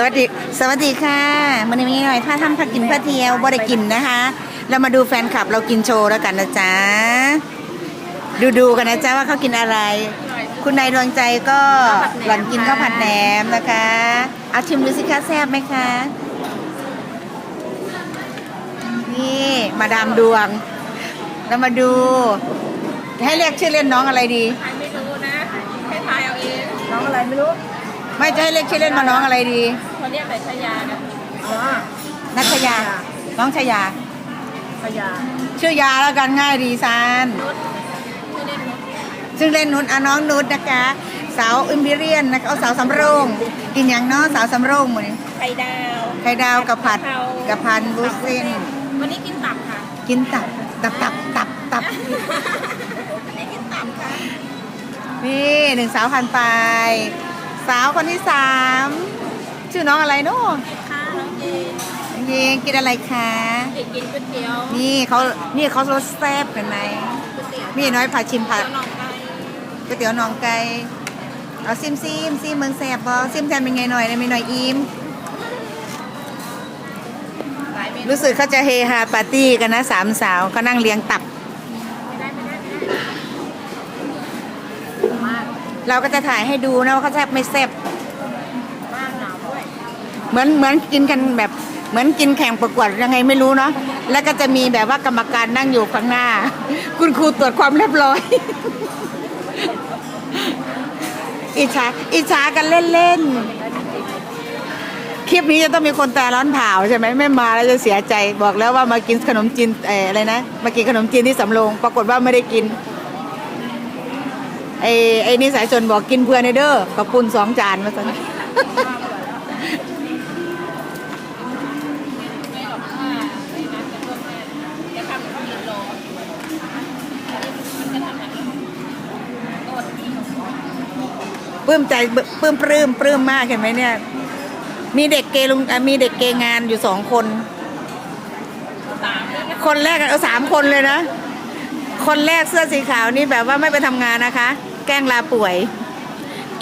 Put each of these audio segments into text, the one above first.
สวัสดี สวัสดีค่ะมันนี้มีหน่อยถ้าทำผักกินเพื่อเที่ยวบ่ได้กินนะคะ เรามาดูแฟนคลับเรากินโชว์แล้วกันนะจ๊ะ ดูดูๆกันนะจ๊ะว่าเขากินอะไร คุณนายดวงใจก็หล่อนกินข้าวผัดแหนมนะคะเอาชิมดูสิคะแซ่บไหมคะ นี่มาดามดวง เรามาดู ให้เรียกชื่อเล่นน้องอะไรดีใครไม่รู้นะให้ทายเอาเอง น้องอะไรไม่รู้ ไม่จะให้เรียกชื่อเล่นมาน้องอะไรดีคนเรียกแต่ชายานะอ๋อนัชยา น้องชยาชายาชื่อยาแล้วกันง่ายดีซานนุชชื่อเล่นนุชซึ่งเล่นนุชอะน้องนุชนะคะ สาวอิมพีเรียนนะคะเอาสาวสำโรงกินอย่างเน้อสาวสำโรงหมดนี่ไข่ดาวไข่ดาวกับผัดกับพันบุสซินวันนี้กินตับค่ะกินตับตับตับตับตับวันนี้กินตับค่ะ นี่หนึ่งสาวพันไป สาวคนที่สามชื่อน้องอะไรเนาะค่ะน้องเจนยิงกินอะไรคะเด็กกินก๋วยเตี๋ยวนี่เขานี่เขารสแซ่บเห็นไหมก๋วยเตี๋ยวนี่น้อยผัดชิมผัดเตี๋ยวน้องไก่ก๋วยเตี๋ยวหนองไก่เอาซิมซิมซิมเมืองแสบพอซิมแทนเป็นไงหน่อยนะมีหน่อยอิ่มหลายเมนูรู้สึกเขาจะเฮฮาปาร์ตี้กันนะสามสาวเขานั่งเลี้ยงตับ ไม่ได้ไม่ได้ไม่ได้มาก เราก็จะถ่ายให้ดูนะว่าเขาแซ่บไม่แซ่บมากหนาวด้วยเหมือนเหมือนกินกันแบบเหมือนกินแข่งประกวดยังไงไม่รู้เนาะแล้วก็จะมีแบบว่ากรรมการนั่งอยู่ข้างหน้า คุณครูตรวจความเรียบร้อย อิจฉาอิจฉากันเล่นๆคลิปนี้จะต้องมีคนตาร้อนเผาใช่ไหมไม่มาแล้วจะเสียใจบอกแล้วว่ามากินขนมจีนเอออะไรนะมากินขนมจีนที่สำโรงปรากฏว่าไม่ได้กิน ไอ้ไอ้นี่สายชนบอกกินเพื่อนในเด้อกับปุนสองจานมาสันไม่หรอกว่าไม่นัดกันล่วงหน้าจเหนียวโลมันจะทำแบบนี้โดดปลื้มใจปลื้มปลื้มปลื้มมากเห็นไหมเนี่ย มีเด็กเกลุงมีเด็กเกงานอยู่สองคน คนแรกเอาสามคนเลยนะ คนแรกเสื้อสีขาวนี่แบบว่าไม่ไปทำงานนะคะ แกล้งลาป่วย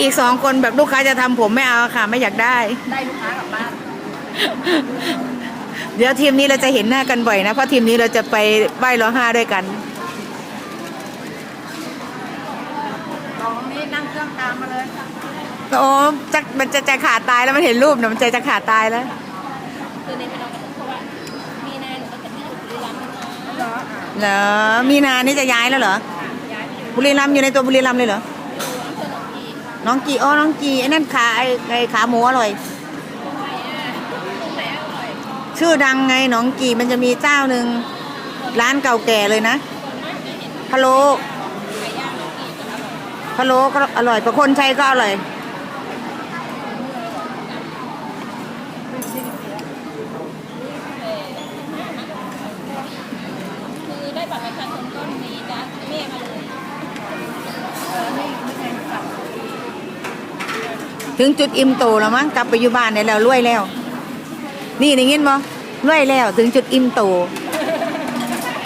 อีกสองคนแบบลูกค้าจะทำผมไม่เอาค่ะ ไม่อยากได้ ได้ลูกค้ากลับบ้านเดี๋ยวทีมนี้เราจะเห็นหน้ากันบ่อยนะ เพราะทีมนี้เราจะไปไหว้ร้อห้าด้วยกันสองนี้นั่งเครื่องตามมาเลยโอ้จะมันจะจะขาดตายแล้วมันเห็นรูปเนี่ยมันใจจะขาดตายแล้ว คือในเป็นเราก็เพราะว่ามีนาหนูก็จะไม่อยู่บุรีรัมย์นะ เหรอมีนานี่จะย้ายแล้วเหรอบุรีรัมย์อยู่ในตัวบุรีรัมย์เลยเหรออำเภอหนองกีน้องกีอ๋อน้องกีไอ้นั่นขาไอ้ไอ้ขาหมูอร่อย ชื่อดังไงหน้องกีมันจะมีเจ้าหนึ่งร้านเก่าแก่เลยนะส่วนมากจะเห็นพะโล้ไก่ย่างหนองกีจะอร่อยพะโล้ก็อร่อยประคนชัยก็อร่อย คือได้บัตรประชาชนก็มีจ้ะแม่มาเลย ถึงจุดอิ่มโตแล้วมั้งกลับไปอยู่บ้านได้แล้วรวยแล้ว นี่ได้ยินบ่รวยแล้ว ถึงจุดอิ่มโต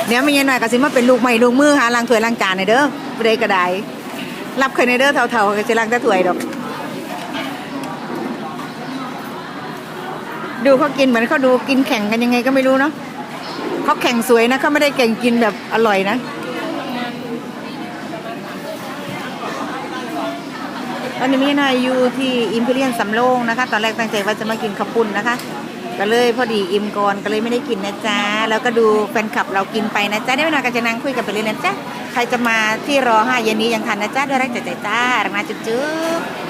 เดี๋ยวไม่ยันหน่อยก็สิมาเป็นลูกใหม่ลูกมือหาล้างถ้วยล้างจานในเด้อบ่ได้ก็ได้รับเคยในเด้อเท่าๆก็สิล้างแต่ถ้วยดอก ดูเขากินเหมือนเขาดูกินแข่งกันยังไงก็ไม่รู้เนาะเขาแข่งสวยนะเขาไม่ได้แข่งกินแบบอร่อยนะ ตอนนี้มีนายอยู่ที่อิมพีเรียนสำโรงนะคะ ตอนแรกตั้งใจว่าจะมากินข้าวปุ้นนะคะ ก็เลยพอดีอิ่มก่อนก็เลยไม่ได้กินนะจ๊ะ แล้วก็ดูแฟนคลับเรากินไปนะจ๊ะได้เวลากันจะนั่งคุยกันไปเลยนะจ๊ะ ใครจะมาที่รอห้าเย็นนี้ยังทันนะจ๊ะด้วยรักใจใจจ้ารักนาจุ๊บจุ๊บ